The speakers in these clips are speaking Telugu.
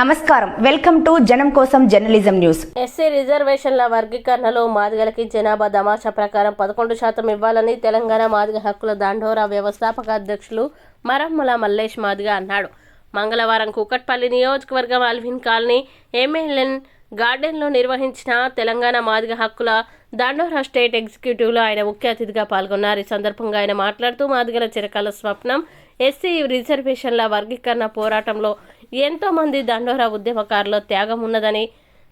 నమస్కారం. వెల్కమ్ టు జనం కోసం జర్నలిజం న్యూస్. ఎస్సీ రిజర్వేషన్ల వర్గీకరణలో మాదిగలకి జనాభా దమాషా ప్రకారం పదకొండు శాతం ఇవ్వాలని తెలంగాణ మాదిగ హక్కుల దాండోరా వ్యవస్థాపక అధ్యక్షులు మరమ్మల మల్లేష్ మాదిగ అన్నాడు. మంగళవారం కూకట్పల్లి నియోజకవర్గం అల్విన్ కాలనీ ఎంఎల్ఎన్ గార్డెన్లో నిర్వహించిన తెలంగాణ మాదిగ హక్కుల దండోరా స్టేట్ ఎగ్జిక్యూటివ్లో ఆయన ముఖ్య అతిథిగా పాల్గొన్నారు. ఈ సందర్భంగా ఆయన మాట్లాడుతూ మాదిగల చిరకాల స్వప్నం ఎస్సీ రిజర్వేషన్ల వర్గీకరణ పోరాటంలో ఎంతో మంది దండోరా ఉద్యమకారుల త్యాగం ఉన్నదని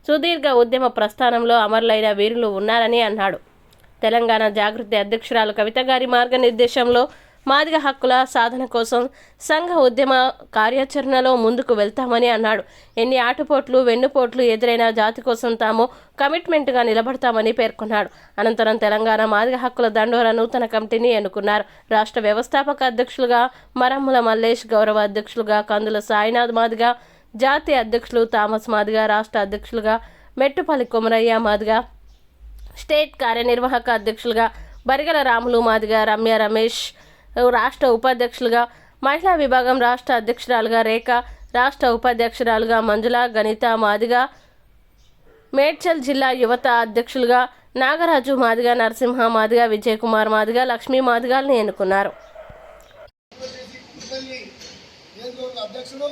సుదీర్ఘ ఉద్యమ ప్రస్థానంలో అమరులైన వీరులు ఉన్నారని అన్నాడు. తెలంగాణ జాగృతి అధ్యక్షురాలు కవిత గారి మార్గనిర్దేశంలో మాదిగ హక్కుల సాధన కోసం సంఘ ఉద్యమ కార్యాచరణలో ముందుకు వెళ్తామని అన్నాడు. ఎన్ని ఆటపోట్లు వెన్నుపోట్లు ఎదురైన జాతి కోసం తాము కమిట్మెంట్గా నిలబడతామని పేర్కొన్నాడు. అనంతరం తెలంగాణ మాదిగ హక్కుల దండోర నూతన కమిటీని ఎన్నుకున్నారు. రాష్ట్ర వ్యవస్థాపక అధ్యక్షులుగా మరమ్ముల మల్లేష్ గౌరవ అధ్యక్షులుగా కందుల సాయినాథ్ మాదిగ జాతీయ అధ్యక్షులు థామస్ మాదిగ రాష్ట్ర అధ్యక్షులుగా మెట్టుపల్లి కొమరయ్య మాదిగ స్టేట్ కార్యనిర్వాహక అధ్యక్షులుగా బరిగల రాములు మాదిగ రమ్య రమేష్ రాష్ట్ర ఉపాధ్యక్షులుగా మహిళా విభాగం రాష్ట్ర అధ్యక్షురాలుగా రేఖ రాష్ట్ర ఉపాధ్యక్షురాలుగా మంజుల గణిత మాదిగ మేడ్చల్ జిల్లా యువత అధ్యక్షులుగా నాగరాజు మాదిగ నరసింహ మాదిగ విజయ్ కుమార్ మాదిగ లక్ష్మీ మాదిగాల్ని ఎన్నుకున్నారు. పిల్లల్ని అధ్యక్షుడు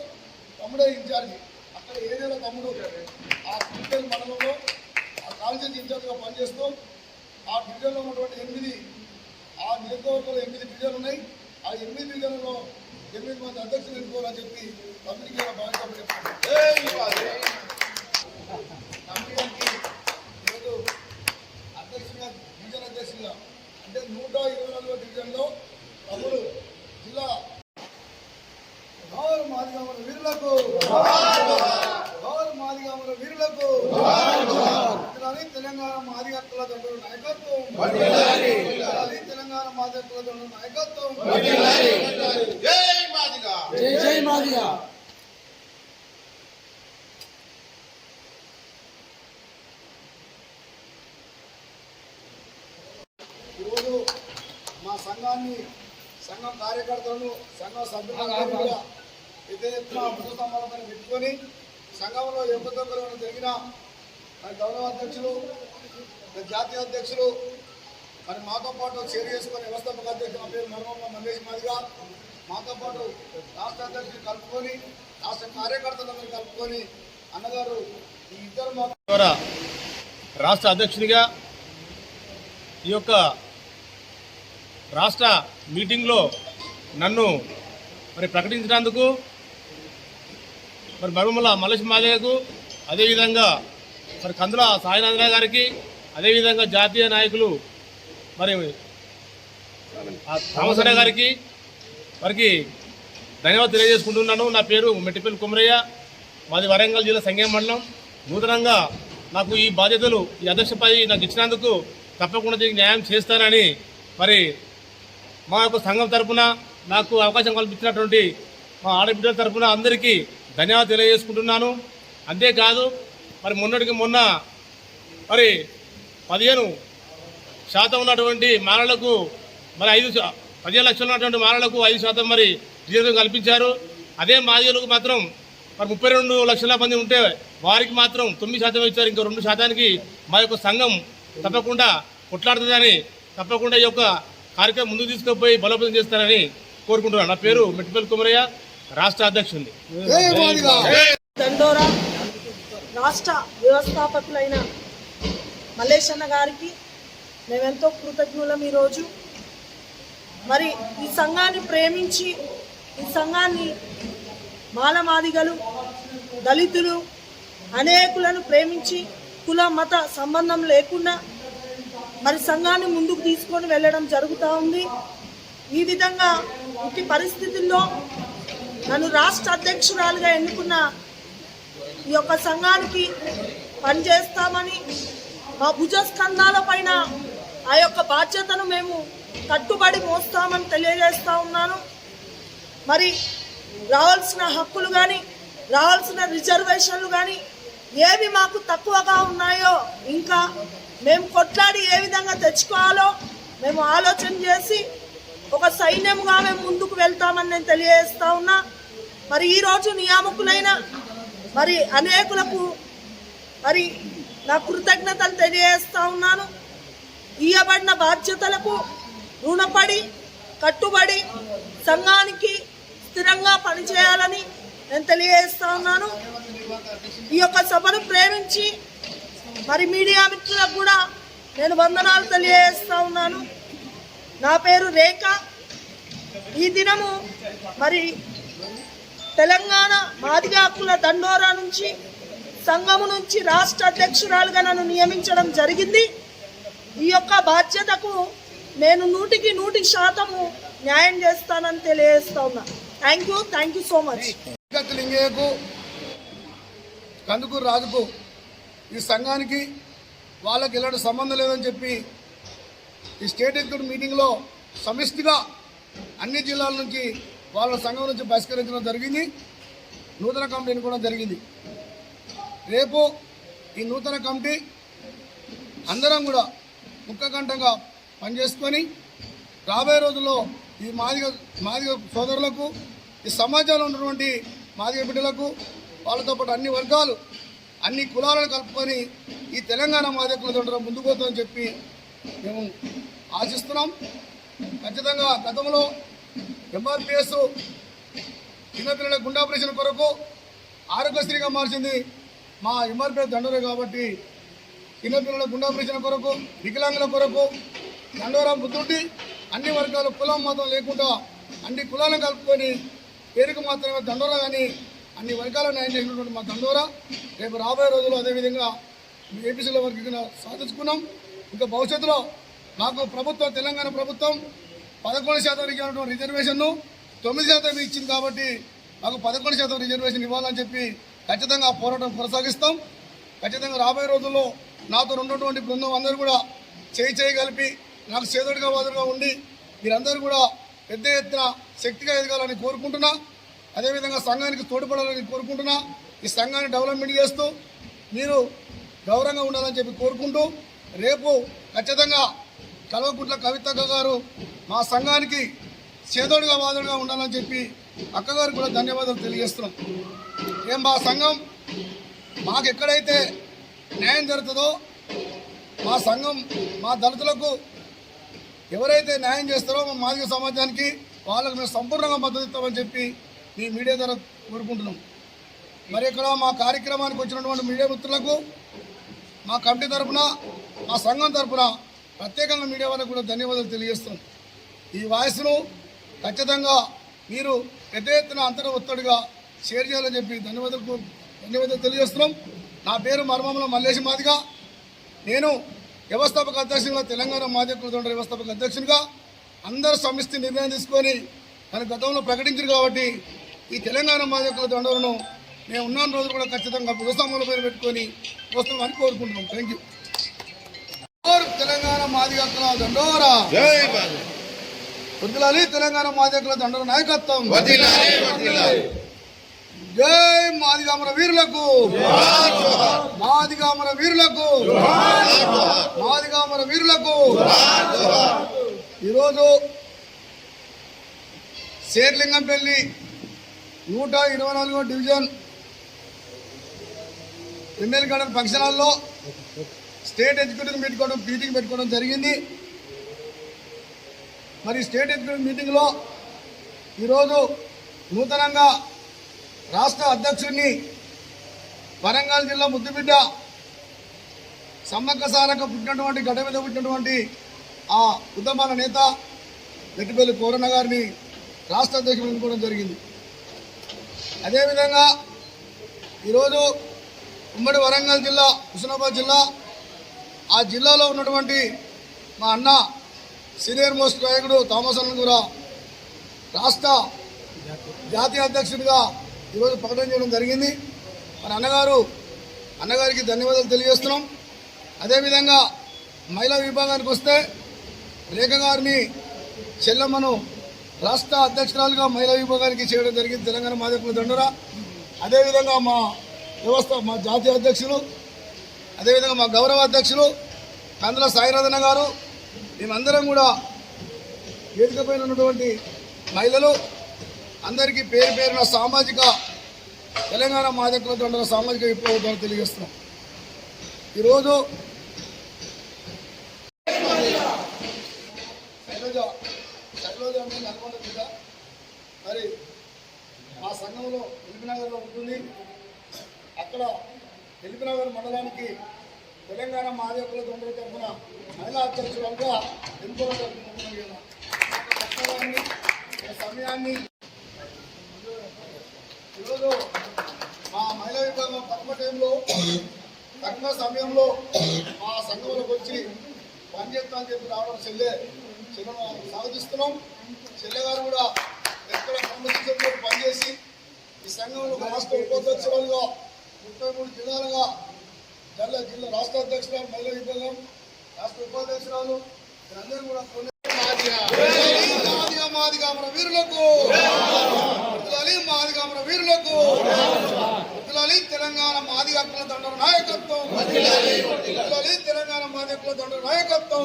తమ్ముడే ఇన్ఛార్జి. అక్కడ ఏరియాలో తమ్ముడు ఆ క్రికెట్ మండలంలో ఆ కాన్స్టిట్యూన్సీ ఇన్ఛార్జిగా పనిచేస్తూ ఆ డివిజన్లో ఉన్నటువంటి ఎనిమిది ఆ నియోజకవర్గంలో ఎనిమిది డివిజన్లు ఉన్నాయి. ఆ ఎనిమిది డివిజన్లలో ఎనిమిది మంది అధ్యక్షులు ఎన్నుకోవాలని చెప్పి కమిటీకి బాధ్యత కమిటీకి ఈరోజు అధ్యక్షుడిగా డివిజన్ అధ్యక్షుడిగా అంటే నూట ఇరవై నాలుగో డివిజన్లో తమ్ముడు జిల్లా గౌరవ మాదిగామల వీరులకు గౌరవ మాదిగామల వీరులకు ఉండాలి తెలంగాణ నాయకత్వం. తెలంగాణ మాది హక్కుల దండు నాయకత్వం. జై మాదిగా. జై జై మాదిగా. ఈరోజు మా సంఘాన్ని సంఘం కార్యకర్తలను సంఘం పెద్ద ఎత్తున సమాధానం పెట్టుకొని సంఘంలో ఎప్పటికీ జరిగిన మరి గౌరవ అధ్యక్షులు మరి జాతీయ అధ్యక్షులు మరి మాతో పాటు చేరు చేసుకుని వ్యవస్థాపక అధ్యక్షులు నా పేరు మర్మమ్మ మల్లేష్ మాదిగా. మాతో పాటు రాష్ట్ర అధ్యక్షులు కలుపుకొని రాష్ట్ర కార్యకర్తలందరూ కలుపుకొని అన్నగారు ఈ ఇద్దరు ద్వారా రాష్ట్ర అధ్యక్షునిగా ఈ యొక్క రాష్ట్ర మీటింగ్లో నన్ను మరి ప్రకటించినందుకు మరి మరుమల మలసి మాదయ్యకు అదేవిధంగా మరి కందుల సాయినాథ గారికి అదేవిధంగా జాతీయ నాయకులు మరి రామసరా గారికి వారికి ధన్యవాదాలు తెలియజేసుకుంటున్నాను. నా పేరు మెట్టిపల్లి కుమరయ్య. మాది వరంగల్ జిల్లా సంగం మండలం. నూతనంగా నాకు ఈ బాధ్యతలు ఈ అధ్యక్షపై నాకు ఇచ్చినందుకు తప్పకుండా దీనికి న్యాయం చేస్తానని మరి మా యొక్క సంఘం తరపున నాకు అవకాశం కల్పించినటువంటి మా ఆడబిడ్డల తరపున అందరికీ ధన్యవాదాలు తెలియజేసుకుంటున్నాను. అంతేకాదు మరి మొన్నటికి మొన్న మరి పదిహేను శాతం ఉన్నటువంటి మాలలకు మరి ఐదు పదిహేను లక్షలు ఉన్నటువంటి మాలలకు ఐదు శాతం మరి రిజర్వ్ కల్పించారు. అదే మాదిగలకు మాత్రం మరి ముప్పై రెండు లక్షల మంది ఉంటే వారికి మాత్రం తొమ్మిది శాతం ఇచ్చారు. ఇంకో రెండు శాతానికి మా యొక్క సంఘం తప్పకుండా కొట్లాడుతుందని తప్పకుండా ఈ యొక్క కార్యక్రమం ముందుకు తీసుకుపోయి బలోపేతం చేస్తారని కోరుకుంటున్నాను. నా పేరు మెట్టిపల్లి కుమరయ్య రాష్ట్ర అధ్యక్షుడిని. దండోరా రాష్ట్ర వ్యవస్థాపకులైన మల్లేశన్న గారికి మేమెంతో కృతజ్ఞులం ఈరోజు. మరి ఈ సంఘాన్ని ప్రేమించి ఈ సంఘాన్ని మాలమాదిగలు దళితులు అనేకులను ప్రేమించి కుల మత సంబంధం లేకుండా మరి సంఘాన్ని ముందుకు తీసుకొని వెళ్ళడం జరుగుతూ ఉంది. ఈ విధంగా ఇట్టి పరిస్థితుల్లో నన్ను రాష్ట్ర అధ్యక్షురాలుగా ఎన్నుకున్న ఈ యొక్క సంఘానికి పనిచేస్తామని మా భుజస్కంధాల పైన ఆ యొక్క బాధ్యతను మేము కట్టుబడి మోస్తామని తెలియజేస్తా ఉన్నాను. మరి రావాల్సిన హక్కులు కానీ రావాల్సిన రిజర్వేషన్లు కానీ ఏవి మాకు తక్కువగా ఉన్నాయో ఇంకా మేము కొట్లాడి ఏ విధంగా తెచ్చుకోవాలో మేము ఆలోచన చేసి ఒక సైన్యంగా మేము ముందుకు వెళ్తామని నేను తెలియజేస్తా ఉన్నా. మరి ఈరోజు నియామకులైన మరి అనేకులకు మరి నా కృతజ్ఞతలు తెలియజేస్తా ఉన్నాను. ఇయ్యబడిన బాధ్యతలకు రుణపడి కట్టుబడి సంఘానికి స్థిరంగా పనిచేయాలని నేను తెలియజేస్తా ఉన్నాను. ఈ యొక్క సభను ప్రేమించి మరి మీడియా మిత్రులకు కూడా నేను వందనాలు తెలియజేస్తా ఉన్నాను. నా పేరు రేఖ. ఈ దినము మరి తెలంగాణ మాదిగా హక్కుల దండోరా నుంచి సంఘము నుంచి రాష్ట్ర అధ్యక్షురాలుగా నన్ను నియమించడం జరిగింది. ఈ యొక్క బాధ్యతకు నేను నూటికి నూటి శాతము న్యాయం చేస్తానని తెలియజేస్తా ఉన్నా. Thank you thank you so much లింగయ్యకు Kandukur రాజుకు ఈ సంఘానికి వాళ్ళకి ఎలాంటి సంబంధం లేదని చెప్పి ఈ స్టేట్ ఎగ్జిక్యూటివ్ మీటింగ్లో సమిష్టిగా అన్ని జిల్లాల నుంచి వాళ్ళ సంఘం నుంచి బహిష్కరించడం జరిగింది. నూతన కమిటీని కూడా జరిగింది. రేపు ఈ నూతన కమిటీ అందరం కూడా ముక్కకంఠంగా పనిచేసుకొని రాబోయే రోజుల్లో ఈ మాదిగ మాదిగ సోదరులకు ఈ సమాజంలో ఉన్నటువంటి మాదిగ బిడ్డలకు వాళ్ళతో పాటు అన్ని వర్గాలు అన్ని కులాలను కలుపుకొని ఈ తెలంగాణ మాదిగకులతో ఉండడం ముందుకు పోతుందని చెప్పి మేము ఆశిస్తున్నాం. ఖచ్చితంగా గతంలో ఎంఆర్పిఎస్ చిన్నపిల్లల గుండా ఆపరేషన్ కొరకు ఆరోగ్యశ్రీగా మార్చింది మా ఎంఆర్పిఎస్ దండోరే కాబట్టి చిన్నపిల్లల గుండె ఆపరేషన్ కొరకు వికలాంగుల కొరకు దండోరా బుద్ధుండి అన్ని వర్గాలు కులం మతం లేకుండా అన్ని కులాలను కలుపుకొని పేరుకు మాత్రమే దండోరా కానీ అన్ని వర్గాలను న్యాయం చేసినటువంటి మా దండోరా రేపు రాబోయే రోజుల్లో అదేవిధంగా ఏపీసీల వరకు సాధించుకున్నాం. ఇంకా భవిష్యత్తులో మాకు ప్రభుత్వం తెలంగాణ ప్రభుత్వం పదకొండు శాతం ఇచ్చినటువంటి రిజర్వేషన్ను తొమ్మిది శాతం ఇచ్చింది కాబట్టి మాకు పదకొండు శాతం రిజర్వేషన్ ఇవ్వాలని చెప్పి ఖచ్చితంగా పోరాటం కొనసాగిస్తాం. ఖచ్చితంగా రాబోయే రోజుల్లో నాతో ఉన్నటువంటి బృందం అందరూ కూడా చేయి చేయి కలిపి నాకు చేదోడిగా వాదుడుగా ఉండి మీరందరూ కూడా పెద్ద ఎత్తున శక్తిగా ఎదగాలని కోరుకుంటున్నా. అదేవిధంగా సంఘానికి తోడ్పడాలని కోరుకుంటున్నా. ఈ సంఘాన్ని డెవలప్మెంట్ చేస్తూ మీరు గౌరవంగా ఉండాలని చెప్పి కోరుకుంటూ రేపు ఖచ్చితంగా కల్వకుంట్ల కవితక్క గారు మా సంఘానికి చేదోడుగా వాదుడుగా ఉండాలని చెప్పి అక్కగారు కూడా ధన్యవాదాలు తెలియజేస్తున్నాం. ఏం మా సంఘం మాకు ఎక్కడైతే న్యాయం జరుగుతుందో మా సంఘం మా దళితులకు ఎవరైతే న్యాయం చేస్తారో మా మాదిక సమాజానికి వాళ్ళకు మేము సంపూర్ణంగా మద్దతు ఇస్తామని చెప్పి మీ మీడియా ద్వారా కోరుకుంటున్నాం. మరి ఇక్కడ మా కార్యక్రమానికి వచ్చినటువంటి మీడియా మిత్రులకు మా కమిటీ తరఫున మా సంఘం తరఫున ప్రత్యేకంగా మీడియా వాళ్ళకు కూడా ధన్యవాదాలు తెలియజేస్తున్నాం. ఈ వాయిస్ను ఖచ్చితంగా మీరు పెద్ద ఎత్తున అంతర ఒత్తిడిగా షేర్ చేయాలని చెప్పి ధన్యవాదాలకు ధన్యవాదాలు తెలియజేస్తున్నాం. నా పేరు మర్మంలో మల్లేశం మాదిగా. నేను వ్యవస్థాపక అధ్యక్షునిగా తెలంగాణ మాధ్యకుల తోట వ్యవస్థాపక అధ్యక్షునిగా అందరూ సమిష్టి నిర్ణయం తీసుకొని తన గతంలో ప్రకటించారు కాబట్టి ఈ తెలంగాణ మాధ్యకుల దండలను మేము ఉన్న రోజు కూడా ఖచ్చితంగా భూస్వాముల పేరు పెట్టుకొని వస్తామని కోరుకుంటున్నాం. థ్యాంక్ యూ దండోరా. వదిలాలి తెలంగాణ మాదిగక్కుల దండోర నాయకత్వం. జై మాదిగామర వీరులకు. మాదిగామర వీరులకు. మాదిగామర వీరులకు. ఈరోజు శేర్లింగంపల్లి నూట ఇరవై నాలుగో డివిజన్ ఎమ్మెల్యే గార్డెన్ ఫంక్షన్ హాల్లో స్టేట్ ఎగ్జిక్యూటివ్ పెట్టుకోవడం మీటింగ్ పెట్టుకోవడం జరిగింది. మరి స్టేట్ ఎగ్జిక్యూటివ్ మీటింగ్లో ఈరోజు నూతనంగా రాష్ట్ర అధ్యక్షుడిని వరంగల్ జిల్లా ముద్దుబిడ్డ సమ్మక్క సారక పుట్టినటువంటి గడ్డ మీద పుట్టినటువంటి ఆ ఉద్యమాల నేత గట్టిపల్లి కోరన్న గారిని రాష్ట్ర అధ్యక్షుడు ఎన్నుకోవడం జరిగింది. అదేవిధంగా ఈరోజు ఉమ్మడి వరంగల్ జిల్లా హుస్నాబాద్ జిల్లా ఆ జిల్లాలో ఉన్నటువంటి మా అన్న సీనియర్ మోస్ట్ నాయకుడు థామస్ అన్న కూడా రాష్ట్ర జాతీయ అధ్యక్షుడిగా ఈరోజు ప్రకటన చేయడం జరిగింది. మన అన్నగారు అన్నగారికి ధన్యవాదాలు తెలియజేస్తున్నాం. అదేవిధంగా మహిళా విభాగానికి వస్తే రేఖ గారిని చెల్లమ్మను రాష్ట్ర అధ్యక్షురాలుగా మహిళా విభాగానికి చేయడం జరిగింది తెలంగాణ మాధ్యముల దండరా. అదేవిధంగా మా వ్యవస్థ మా జాతీయ అధ్యక్షులు అదేవిధంగా మా గౌరవ అధ్యక్షులు కందుల సాయిరాధన గారు మేమందరం కూడా వేదికపైన ఉన్నటువంటి మహిళలు అందరికీ పేరు పేరున సామాజిక తెలంగాణ మాదకులతో సామాజిక విప్లవం తెలియజేస్తున్నాం. ఈరోజు శైలజ శైలజ అంటే నల్గొండ జిల్లా మరి మా సంఘంలో ఎల్బీనగర్లో ఉంటుంది అక్కడ ఎల్బీనగర్ మండలానికి తెలంగాణ మహాదేవుల దొంగల తరఫున మహిళా అధ్యక్షురాలుగా ఎంతో కష్టవాన్ని సమయాన్ని ఈరోజు మా మహిళా విభాగం పద్మ టైంలో తక్కువ సమయంలో మా సంఘంలోకి వచ్చి పనిచేస్తా అని చెప్పి రావడం చెల్లె చెల్లెను స్వాగతిస్తున్నాం చెల్లె గారు కూడా ఎక్కడ క్రమశిక్షణతో పనిచేసి ఈ సంఘంలో రాష్ట్ర ఉపాధ్యక్షులుగా ముప్పై మూడు జిల్లాలుగా జిల్లా జిల్లా రాష్ట్ర అధ్యక్షురాలు మహిళా విభాగం రాష్ట్ర ఉపాధ్యక్షురాలు వీరందరూ కూడా కొన్ని మాదిగా. మాదిగా మన వీరులకు. వదిలాలి మాదిగా మన వీరులకు. తెలంగాణ మాది హక్కుల దండల నాయకత్వం. వదిలాలి తెలంగాణ మాది హక్కుల దండల నాయకత్వం.